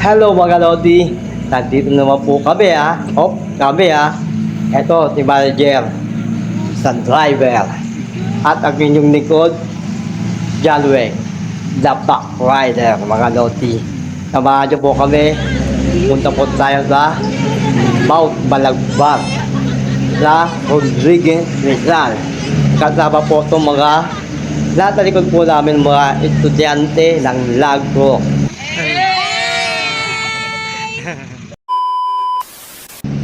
Hello mga Lodi, nandito naman po kami ha. Oh, kami ha. Ito si Manager, sa driver. At ang inyong likod, John Wayne, the back rider mga Lodi. Samahan niyo po kami. Punta po tayo sa Mount Balagbag sa Rodriguez Rizal. Kasama po itong mga nasa likod po namin mga estudyante ng Lagro.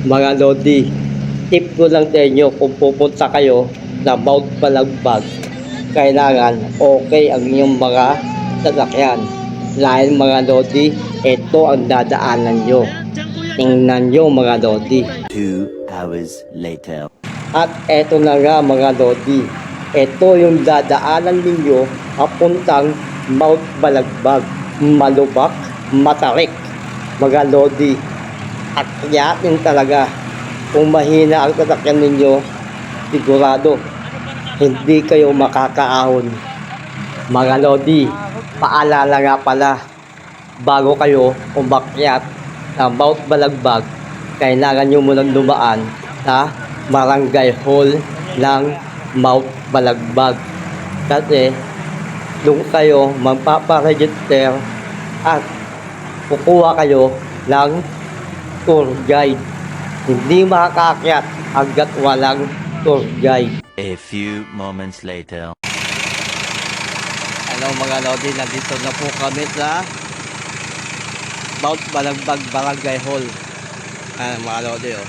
Mga Lodi, tip ko lang sa inyo kung pupunta kayo sa Mount Balagbag, kailangan okay ang inyong mga sasakyan. Dahil mga Lodi, ito ang dadaanan nyo. Tingnan nyo mga Lodi. Two hours later. At eto na nga mga Lodi. Ito yung dadaanan ninyo papuntang Mount Balagbag, Malubak, Matarik. Mga Lodi. At yakin talaga. Kung mahina ang sasakyan ninyo, sigurado hindi kayo makakaahon. Mga Lodi, paalala nga pala, bago kayo umakyat sa Mount Balagbag, kailangan nyo munang dumaan sa Barangay Hall ng Mount Balagbag. Kasi doon kayo magpaparegister at kukuha kayo ng tour guide. Hindi makakakyat hanggat walang tour guide. A few moments later. Hello mga Lodi, nandito na po kami sa Mount Balagbag Barangay Hall. Ayan mga Lodi oh.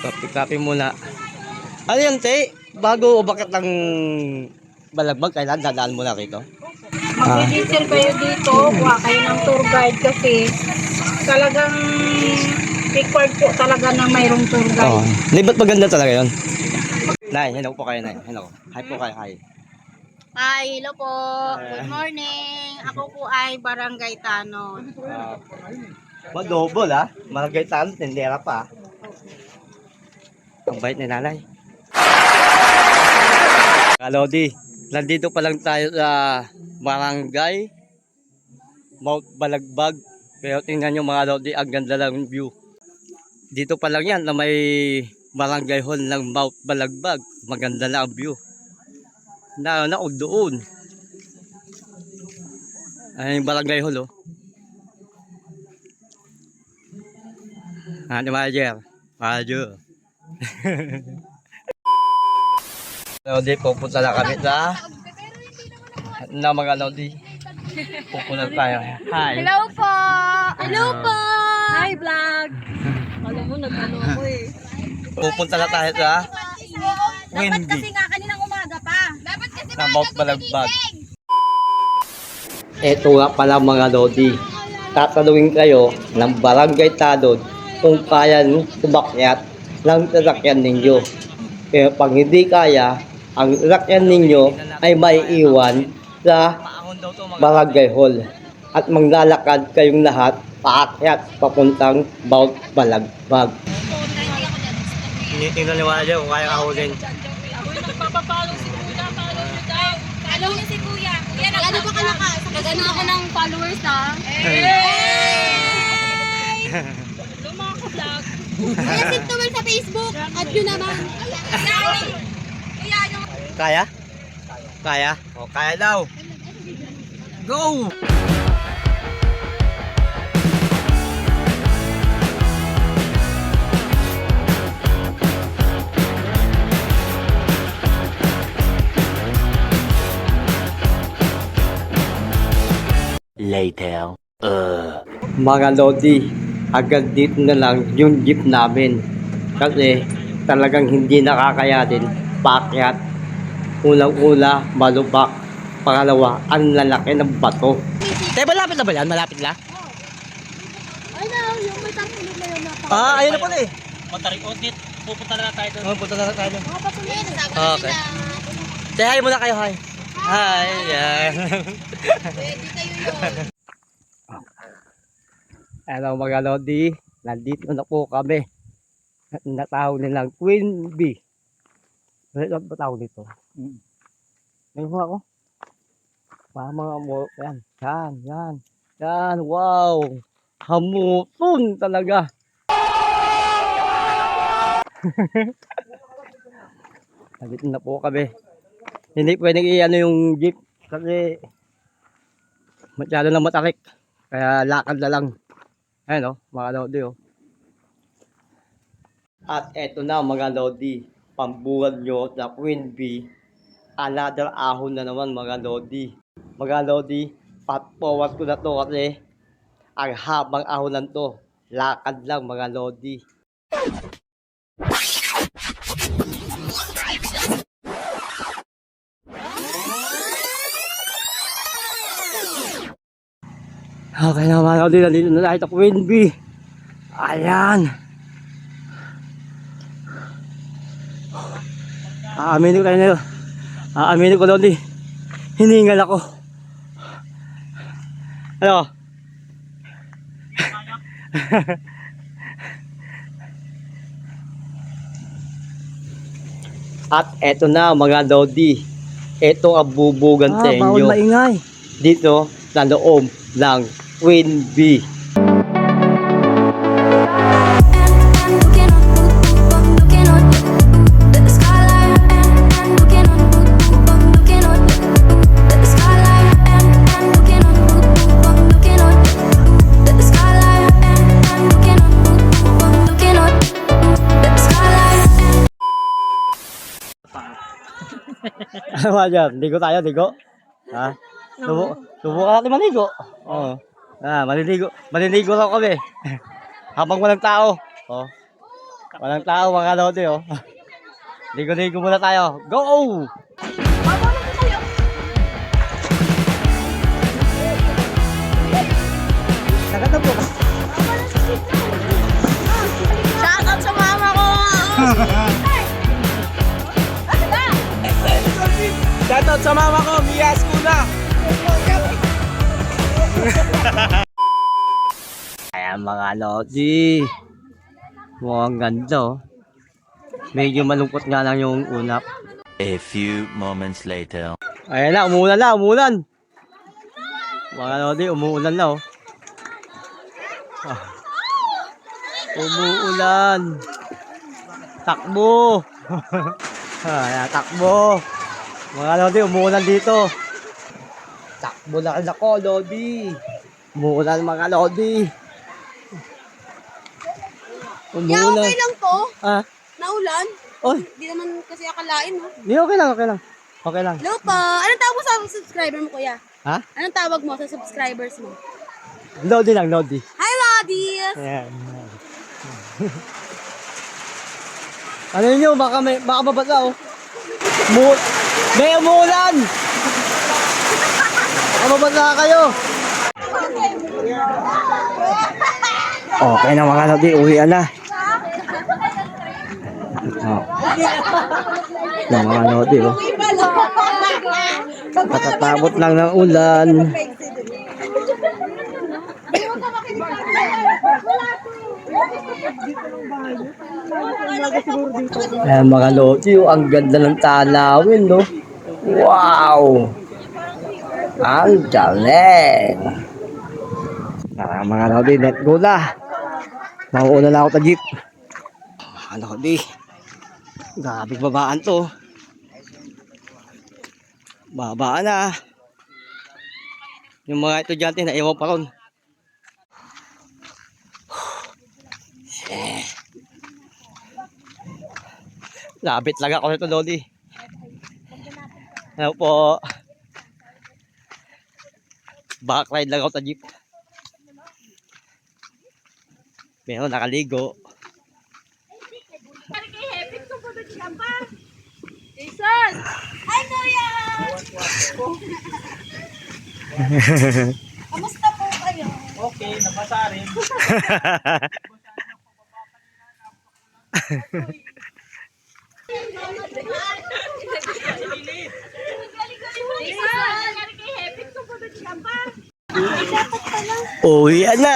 Kapi-kapi muna. Ano yan te? Bago bakit ng Balagbag, kailan dadaan muna rito? Mag-diesel kayo dito, kuha kayo ng tour guide kasi talagang required po talaga na mayroong tour Oo. guide. Hindi, ba't maganda talaga yun? Nay, hello po kayo, Nay. Hello. Hi po kayo, hi. Hi, hello po. Good morning. Ako po ay Barangay Tanon. Uh, Madobol ah. Malagay tayo, tindera pa. Ang bait ni nanay. Kalodi, nandito pa lang tayo sa barangay Mount Balagbag. Pero tingnan nyo mga Lodi, ang ganda lang ng view. Dito pa lang yan na may barangay hall ng Mount Balagbag. Maganda na ang view. Na, na doon. Ay, yung barangay hall oh. Ano manager? Manager. Lodi, pupunta na kami sa na mga Lodi. Pupunta tayo. Hi. Hello po! Hello po! Hi, vlog! Alam mo, nag-ano ako eh. Pupunta na tayo sa Dapat Windy. kasi nga kaninang umaga pa. Dapat kasi na Mount Balagbag. Ito nga pala mga Lodi. Tatanungin kayo ng Barangay Tadod kung kaya nyo sumakyat ng sasakyan ninyo. Pero pag hindi kaya, ang sasakyan ninyo ay may iwan sa Barangay Hall. At maglalakad kayong lahat paakyat papuntang Mount Balagbag. Tinitingnan ni Wala kung kaya kahulin. Follow niyo si Kuya. Kuya, nag-ano ba ka lakas? Nag-ano ako ng followers ha? Lumako vlog. Kuya, sintumal sa Facebook. Add nyo naman. Kuya, ano? Kaya? Kaya? O, kaya daw. Go! Later. Uh. Mga Lodi, agad dito na lang yung jeep namin. Kasi talagang hindi nakakayanin. Pakyat. Unang-una, malubak. Pangalawa, ang lalaki ng bato. Te, malapit na ba yan? Malapit na? Ay na, yung may tangkulog na yun. Ah, ayun na pala eh. Matarik audit. Pupunta na lang tayo doon. Oh, punta na lang tayo. doon. Mga patuloy. Okay. Te, hi muna kayo, hi. Hi, yan. Pwede kayo yun. Hello mga Lodi, nandito na po kami. Natawag nilang Queen Bee. Ano ba tawag dito? Mm. May mga ako. Mga mga mo, yan, yan, yan, yan, wow. Hamuton talaga. Nandito na po kami. Hindi pwedeng i-ano yung jeep kasi masyado na matarik. Kaya lakad na lang. Ayan o, mga lodi o. At eto na mga lodi, pambuhan nyo na Queen Bee. Another ahon na naman mga lodi. Mga lodi, fast forward ko na to kasi ang habang ahonan to. Lakad lang mga lodi. Okay na mga lodi, nandito na tayo sa Queen Bee. Ayan. Aaminin ko tayo na Aaminin ko lodi. Hiningal ako. Ano? At eto na mga lodi. Ito ang bubugan sa inyo. maingay. Dito sa loob ng Queen skyline. Ano ba dyan? Ligo tayo, ligo? Ha? Subo, subukan natin maligo. Oo. Ah, maliligo. Maliligo lang kami. Habang walang tao. Oh. Walang tao mga lodi oh. Ligo-ligo muna tayo. Go! Nakata po. Shoutout sa mama ko! Shoutout sa mama ko, Mia Skuna. Ayan mga lodi. Mukhang ganda oh. Medyo malungkot nga lang yung unap. A few moments later. Ayan na, umuulan na, umuulan. Mga lodi, umuulan na oh. Ah. Umuulan. Takbo. Ayan, takbo. Mga lodi, umuulan dito. Takbo na ako, lodi. Umuulan mga lodi. Umuulan. okay lang to. Ah, Naulan. oy, Hindi naman kasi akalain, no? di okay lang, okay lang. Okay lang. Hello po. Anong tawag mo sa subscriber mo, kuya? Ha? Anong tawag mo sa subscribers mo? Lodi lang, lodi. Hi, Ladies! Ayan. ano nyo, baka may, baka mabasa oh. Mu may umuulan! Baka mabasa kayo. Okay na mga lodi, uwian na. Oh. Yung mga lodi, oh. Lang ng ulan. Ayan mga lodi, oh, ang ganda ng tanawin, no? Wow! Ang galing! Ah, mga lodi, let go na! Mauuna na ako sa jeep. Mga lodi, grabe babaan to. Babaan na. Yung mga estudyante na iwan pa ron. Labit lang ako nito, Lodi. Hello po. Backride lang ako sa jeep. Meron nakaligo. Jason! Hi, kuya! Kamusta po kayo? Okay, nabasa rin. Jason! Uwi na!